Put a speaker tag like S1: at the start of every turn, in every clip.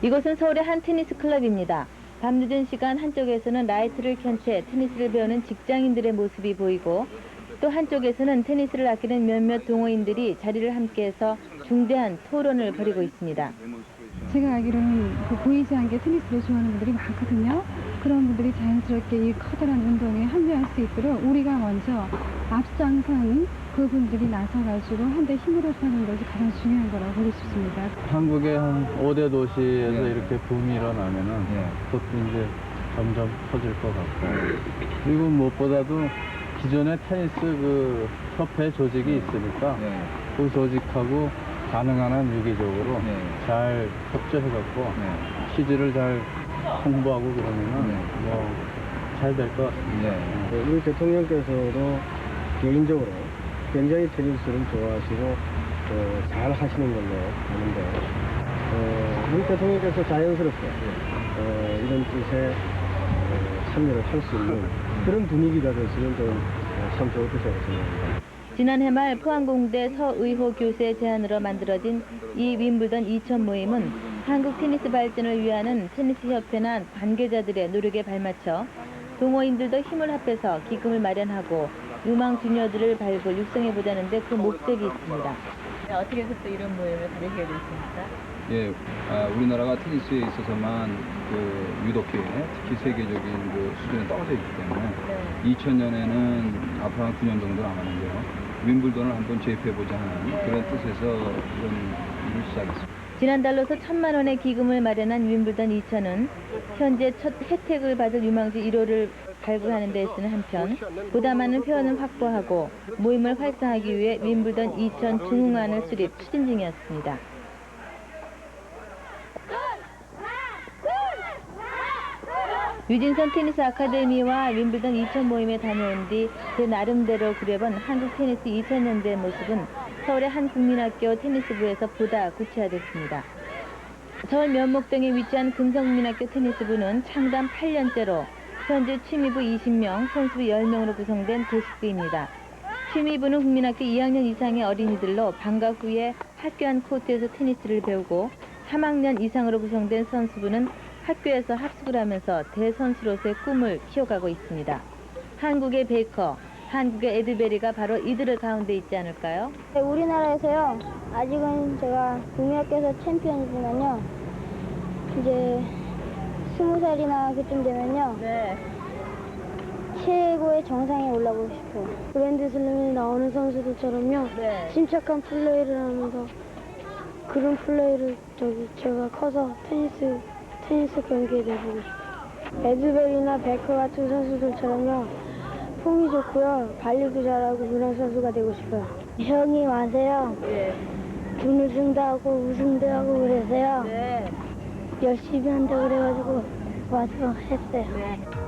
S1: 이곳은 서울의 한 테니스 클럽입니다. 밤늦은 시간 한쪽에서는 라이트를 켠 채 테니스를 배우는 직장인들의 모습이 보이고 또 한쪽에서는 테니스를 아끼는 몇몇 동호인들이 자리를 함께해서 중대한 토론을 벌이고 있습니다.
S2: 제가 알기로는 그 보이지 않게 테니스를 좋아하는 분들이 많거든요. 그런 분들이 자연스럽게 이 커다란 운동에 합류할 수 있도록 우리가 먼저 앞장선 그분들이 나서가지고 한데 힘을 합하는 것이 가장 중요한 거라고 보고 싶습니다.
S3: 한국의 한 5대 도시에서
S4: 네.
S3: 이렇게 붐이 일어나면은
S4: 네.
S3: 그것도 이제 점점 커질 것 같고 그리고 무엇보다도 기존의 테니스 그 협회 조직이 있으니까
S4: 네.
S3: 그 조직하고 가능한 한 유기적으로
S4: 네.
S3: 잘 협조해갖고
S4: 네.
S3: 취지를 잘 홍보하고 그러면은
S4: 네.
S3: 뭐잘 될 것 같습니다.
S4: 네.
S5: 네, 우리 대통령께서도 개인적으로 굉장히 테니스를 좋아하시고 어, 잘 하시는 걸로 아는데 어, 우리 대통령께서 자연스럽게 어, 이런 뜻에 어, 참여를 할 수 있는 그런 분위기가 됐으면 좀, 어, 참 좋을 것이라고 생각합니다.
S1: 지난해 말 포항공대 서의호 교수의 제안으로 만들어진 이 윈블던 2000 모임은 한국 테니스 발전을 위하는 테니스 협회나 관계자들의 노력에 발맞춰 동호인들도 힘을 합해서 기금을 마련하고 유망 주니어들을 발굴 육성해 보자는데 그 목적이 있습니다. 어떻게 해서 또 이런 모임을 가지게 됐습니까?
S4: 예, 아, 우리나라가 테니스에 있어서만 그 유독해 특히 세계적인 그 수준에 떨어져 있기 때문에 2000년에는 앞으로 한 9년 정도 남았는데요. 윈블던을 한번 제입해보자 하는 그런 뜻에서 이런 일을 시작했습니다.
S1: 지난 달로서 천만 원의 기금을 마련한 윈블던 2000은 현재 첫 혜택을 받을 유망주 1호를 발굴하는 데 쓰는 한편 보다 많은 회원을 확보하고 모임을 활성화하기 위해 윈블던 2000 중흥안을 수립 추진 중이었습니다. 유진선 테니스 아카데미와 윈블던 2000 모임에 다녀온 뒤 제 나름대로 그려본 한국 테니스 2000년대 모습은 서울의 한 국민학교 테니스부에서 보다 구체화됐습니다. 서울 면목동에 위치한 금성국민학교 테니스부는 창단 8년째로 현재 취미부 20명, 선수부 10명으로 구성된 도식부입니다. 취미부는 국민학교 2학년 이상의 어린이들로 방과 후에 학교 안 코트에서 테니스를 배우고 3학년 이상으로 구성된 선수부는 학교에서 합숙을 하면서 대선수로서의 꿈을 키워가고 있습니다. 한국의 베이커, 한국의 에드베리가 바로 이들의 가운데 있지 않을까요?
S6: 네, 우리나라에서요. 아직은 제가 국민학교에서 챔피언이지만요. 이제 스무 살이나 그쯤 되면요.
S1: 네.
S6: 최고의 정상에 올라가고 싶어요. 그랜드슬램에 나오는 선수들처럼요.
S1: 네.
S6: 침착한 플레이를 하면서 그런 플레이를 저기 제가 커서 테니스 테니스 경기에 내보고 싶어요. 에드벨이나 베커 같은 선수들처럼요 폼이 좋고요 발리도 잘하고 그런 선수가 되고 싶어요 형이 와서요
S1: 네.
S6: 준우승도 하고 우승도 하고 그래서요
S1: 네.
S6: 열심히 한다 그래가지고 와서 했어요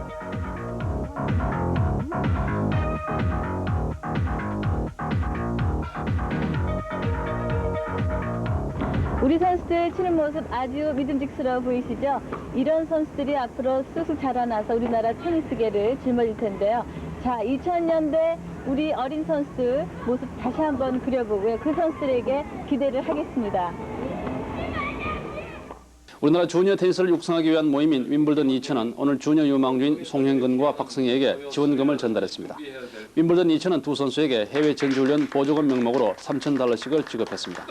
S1: 우리 선수들 치는 모습 아주 믿음직스러워 보이시죠? 이런 선수들이 앞으로 쑥쑥 자라나서 우리나라 테니스계를 짊어질 텐데요. 자, 2000년대 우리 어린 선수들 모습 다시 한번 그려보고요. 그 선수들에게 기대를 하겠습니다.
S7: 우리나라 주니어 테니스를 육성하기 위한 모임인 윈블던 2000은 오늘 주니어 유망주인 송현근과 박승희에게 지원금을 전달했습니다. 윈블던 2000은 두 선수에게 해외 전지훈련 보조금 명목으로 3,000달러씩을 지급했습니다.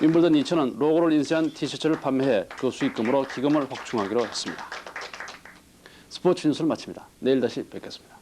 S7: 윈블던 2000은 로고를 인쇄한 티셔츠를 판매해 그 수익금으로 기금을 확충하기로 했습니다. 스포츠 뉴스를 마칩니다. 내일 다시 뵙겠습니다.